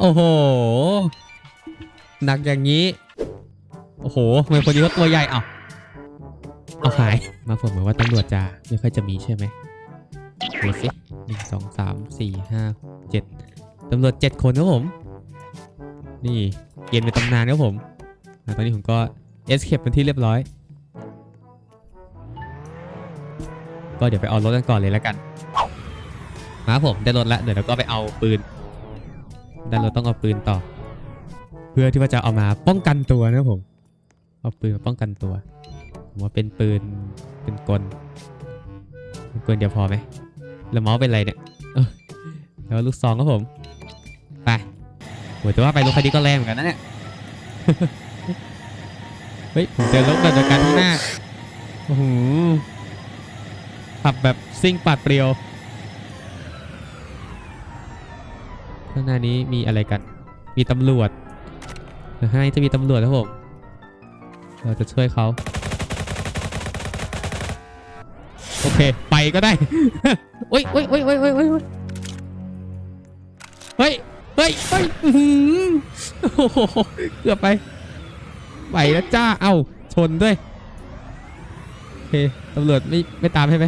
โอ้โห หนักอย่างนี้ โอ้โหทำไมคนนี้เขาตัวใหญ่เอ้าเอาหาย มาผมเหมือนว่าตำรวจจะไม่ค่อยจะมีใช่ไหมดูสิหนึ่งสองสามสี่ห้าเจ็ดตำรวจเจ็ดคนครับผม นี่เกณฑ์เป็นตำนานครับผมตอนนี้ผมก็เอสเคปเป็นที่เรียบร้อย ก็เดี๋ยวไปเอารถกันก่อนเลยแล้วกันมาผมได้รถแล้วเดี๋ยวเราก็ไปเอาปืน ได้รถต้องเอาปืนต่อ เพื่อที่ว่าจะเอามาป้องกันตัวนะผม เอาปืนมาป้องกันตัว ผมว่าเป็นปืนเป็นกลเป็นกลเดียวพอไหมแล้วเมาส์เป็นอะไรเนี่ยแล้วลูกซองครับผม ไปโหแต่ว่าไปรถคันนี้ก็แรงเหมือนกันนะเนี่ย เฮ้ย ผมเจอรถแบบเดียวกันข้างหน้า โอ้โหขับแบบซิ่งปัดเปรียว ข้างหน้านี้มีอะไรกัน มีตำรวจข้างหน้านี้จะมีตำรวจครับผม เราจะช่วยเขาโอเค ไปก็ได้โอ้ยโอ้ยโอ้ยโอ้ยโอ้ยโอ้ยเฮ้ย เฮ้ย เฮ้ยอื้อหือโอ้เกือบไป ไปแล้วจ้า เอ้า ชนด้วย โอเค ตำรวจไม่ ไม่ตามใช่ไหม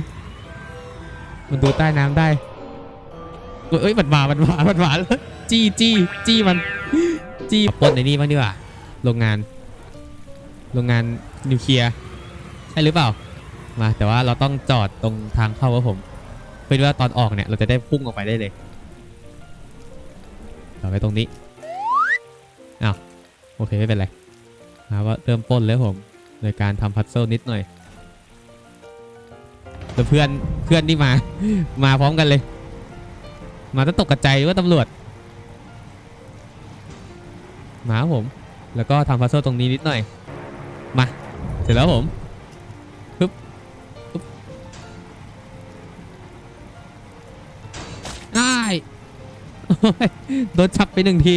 มันดูใต้น้ำได้ เอ้ยเอ้ยมันมามันมามันมาจี้จี้จี้มัน จี้ปนในนี่บ้างดีกว่าโรงงาน โรงงานนิวเคลียร์ใช่หรือเปล่า มา แต่ว่าเราต้องจอดตรงทางเข้าครับผมเพื่อว่าตอนออกเนี่ย เราจะได้พุ่งออกไปได้เลยจอไว้ตรงนี้อ้าวโอเคไม่เป็นไรมาว่าเริ่มปล้นแล้วผมโดยการทำพัซเซิลนิดหน่อยแล้วเพื่อนเพื่อนนี่มา มาพร้อมกันเลย มาต้องตกกระใจว่าตำรวจมาครับผม แล้วก็ทำพัซเซิลตรงนี้นิดหน่อย มา เสร็จแล้วผมปึ๊บปึ๊บอ้ายโอ้ยโดนฉับไปหนึ่งที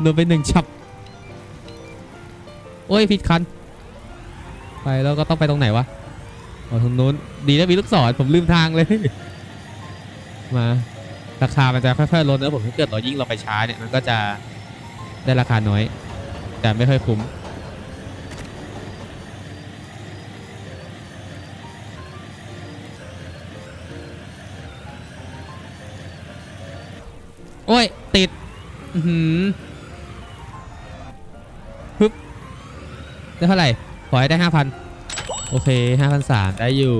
โดนไปหนึ่งฉับ โอ้ยผิดคัน ไปแล้วก็ต้องไปตรงไหนวะ อ๋อ ตรงนู้น ดีนะมีลูกศรผมลืมทางเลย มา ราคามันจะค่อยๆลดนะผมถ้าเกิดเรายิ่งเราไปช้าเนี่ยมันก็จะได้ราคาน้อย แต่ไม่ค่อยคุ้มโอ้ย ติดอือหือปึ๊บได้เท่าไหร่ ขอให้ได้ห้าพันโอเคห้าพันสามได้อยู่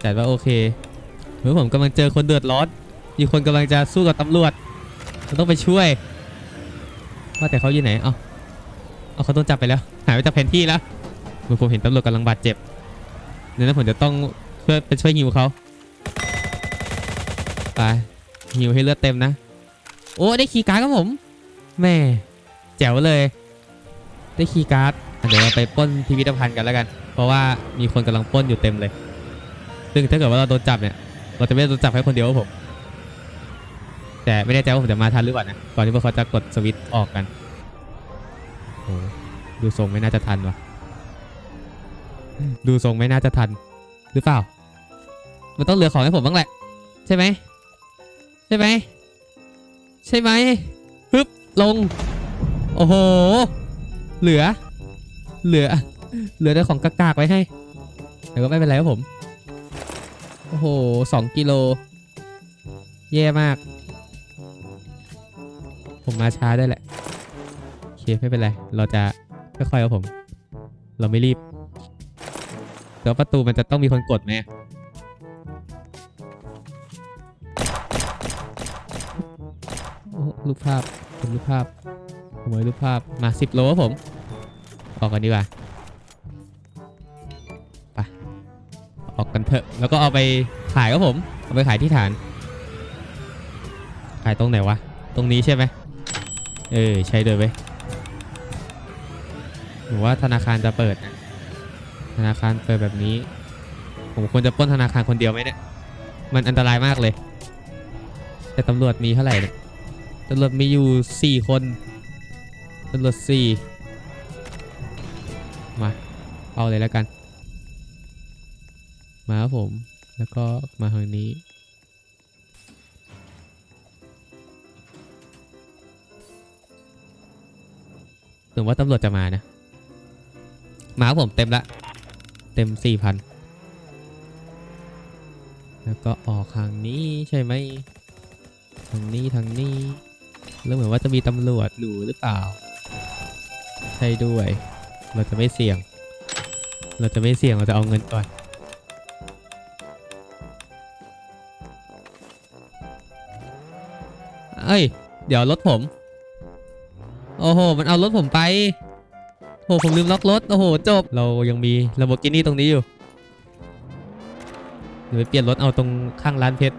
แต่ว่าโอเค เมื่อผมกำลังเจอคนเดือดร้อน มีคนกำลังจะสู้กับตำรวจเราต้องไปช่วย ว่าแต่เขาอยู่ไหน เอาเอาเขาโดนจับไปแล้ว หายไปจากแผนที่แล้วเมื่อผมเห็นตำรวจกำลังบาดเจ็บดังนั้นผมจะต้องเพื่อไปช่วยฮิวเขา ไปฮิวให้เลือดเต็มนะ โอ้ได้คีย์การ์ดครับผม แม่แจ๋วเลย ได้คีย์การ์ด เดี๋ยวเราไปป้นพิพิธภัณฑ์กันแล้วกัน เพราะว่ามีคนกำลังป้นอยู่เต็มเลย ซึ่งถ้าเกิดว่าเราโดนจับเนี่ย เราจะไม่โดนจับแค่คนเดียวครับผม แต่ไม่แน่ใจว่าผมจะมาทันหรือเปล่านะ ก่อนที่พวกเขาจะกดสวิตช์ออกกันโอ้ดูทรงไม่น่าจะทันวะดูทรงไม่น่าจะทัน หรือเปล่า มันต้องเหลือของให้ผมบ้างแหละ ใช่ไหม ใช่ไหม ใช่ไหมปึ๊บลง โอ้โห เหลือ เหลือ เหลือแต่ของกากๆไว้ให้ แต่ก็ไม่เป็นไรครับผม โอ้โหสองกิโล แย่มาก ผมมาช้าได้แหละ โอเค ไม่เป็นไร เราจะค่อยๆครับผม เราไม่รีบแต่ว่าประตูมันจะต้องมีคนกดไหมรูปภาพเป็นรูปภาพขโมยรูปภาพมาสิบโลครับผม ออกกันดีกว่า กันเถอะ แล้วก็เอาไปขายครับผม เอาไปขายที่ฐาน ขายตรงไหนวะ ตรงนี้ใช่ไหมเออ ใช่เลยเว้ยหรือว่าธนาคารจะเปิด ธนาคารเปิดแบบนี้ ผมควรจะป้นธนาคารคนเดียวไหมเนี่ย มันอันตรายมากเลย แต่ตำรวจมีเท่าไหร่เนี่ยตำรวจมีอยู่ 4 คนตำรวจ4มา เอาเลยแล้วกัน มาครับผม แล้วก็มาทางนี้ ถึงว่าตำรวจจะมานะ มาครับผมเต็มละ เต็มสี่พัน แล้วก็ออกทางนี้ใช่ไหม ทางนี้ทางนี้ แล้วเหมือนว่าจะมีตำรวจอยู่หรือเปล่า ใช่ด้วย เราจะไม่เสี่ยง เราจะไม่เสี่ยง เราจะเอาเงินก่อน เอ้ย เดี๋ยวรถผม โอ้โห มันเอารถผมไปโอ้ผมลืมล็อกรถ โอ้โห จบ เรายังมี Lamborghini ตรงนี้อยู่ เดี๋ยวไปเปลี่ยนรถเอาตรงข้างร้านเพชร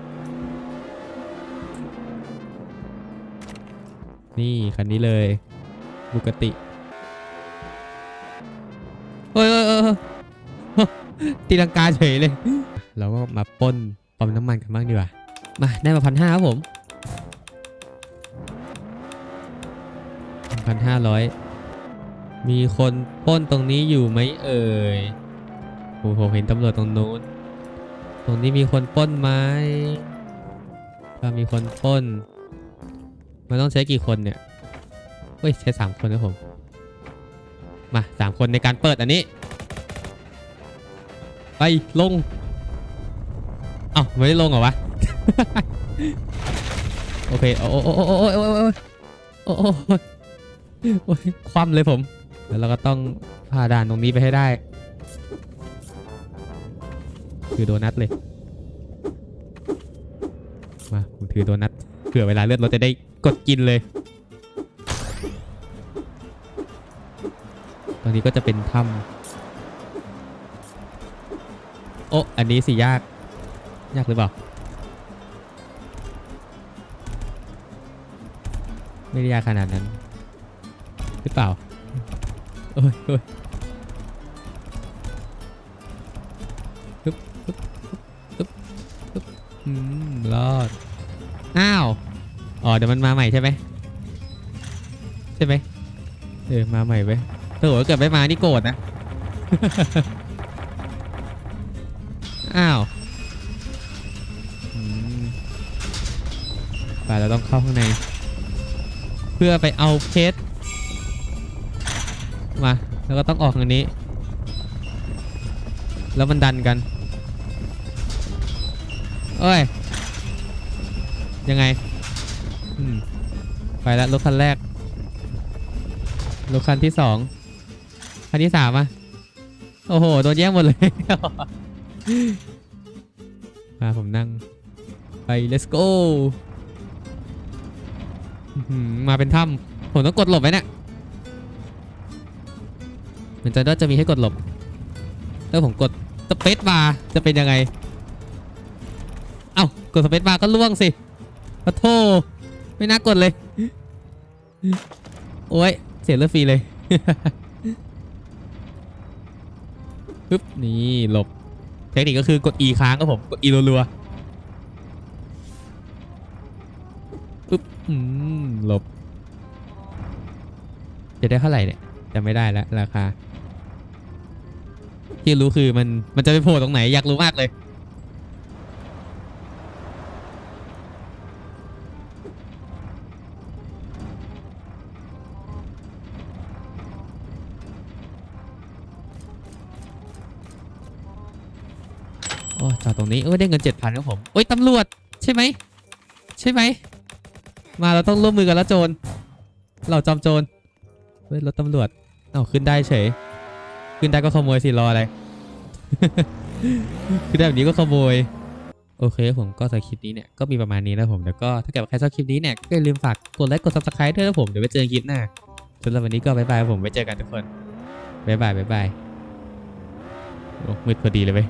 นี่คันนี้เลยบุกติเฮ้ยเฮ้ยเฮ้ยตีลังกาเฉยเลย เราก็มาป้นปั๊มน้ำมันกันบ้างดีกว่า มาได้มาพันห้าครับผม พันห้าร้อยมีคนป้นตรงนี้อยู่ไหมเอ่ยโอ้โหเห็นตำรวจตรงนู้น ตรงนี้มีคนป้นไหมถ้ามีคนป้น มันต้องใช้กี่คนเนี่ยเฮ้ยใช้สามคนครับผม มาสามคนในการเปิดอันนี้ ไปลง เอ้าไม่ได้ลงเหรอวะ โอเค โอ้โอ้โอ้โอ้โอ้โอ้โอ้ โอ้ยคว่ำเลยผม แล้วเราก็ต้องผ่าด่านตรงนี้ไปให้ได้ คือโดนัทเลย มาผมถือโดนัทเผื่อเวลาเลือดเรถจะได้กดกินเลย ตอนนี้ก็จะเป็นถ้ำโอ้ อันนี้สิยาก ยากหรือเปล่า ไม่ได้ยากขนาดนั้น หรือเปล่าโอ้ยโอ้ยฮึบฮึบฮึบฮึบอืมรอด อ้าว อ๋อ เดี๋ยวมันมาใหม่ใช่ไหมใช่ไหมเออ มาใหม่เว้ยถ้าเกิดไม่มา นี่โกรธนะ อ้าวอืมไปเราต้องเข้าข้างใน เพื่อไปเอาเพชร มา แล้วก็ต้องออกทางนี้ แล้วมันดันกัน เอ้ย ยังไงไปแล้วรถคันแรกรถคันที่สองคันที่สามอะโอ้โห โดนแย่งหมดเลย มาผมนั่ง ไป let's go มาเป็นถ้ำผมต้องกดหลบไว้เนี่ย เหมือนจะน่าจะมีให้กดหลบถ้าผมกดสเปซบาร์จะเป็นยังไง เอ้ากดสเปซบาร์ก็ล่วงสิปะโทไม่น่ากดเลย โอ้ย เสียเลือดฟรีเลยปึ๊บนี่หลบ เทคนิคก็คือกด E ค้างครับผม กด E รัวๆปึ๊บอืมหลบ จะได้เท่าไหร่เนี่ยจำไม่ได้แล้วราคา ที่รู้คือมันมันจะไปโผล่ตรงไหนอยากรู้มากเลย โอ้จอดตรงนี้เอ้ยได้เงินเจ็ดพันครับผม โอ้ยตำรวจ ใช่ไหม ใช่ไหม มาเราต้องร่วมมือกันแล้วโจร เราจอมโจรเฮ้ยรถตำรวจ เอาขึ้นได้เฉย ขึ้นได้ก็ขโมยสิรออะไร ขึ้นได้แบบนี้ก็ขโมย โอเคผมก็สำหรับคลิปนี้เนี่ยก็มีประมาณนี้แล้วผมเดี๋ยวก็ถ้าเกิดใครชอบคลิปนี้เนี่ยก็อย่าลืมฝากกดไลค์กด subscribe ด้วยนะผมเดี๋ยวไว้เจอกันคลิปหน้าสำหรับวันนี้ก็บ๊ายบายผมไว้เจอกันทุกคนบ๊ายบายบ๊ายบายโอ้มืดพอดีเลยเว้ย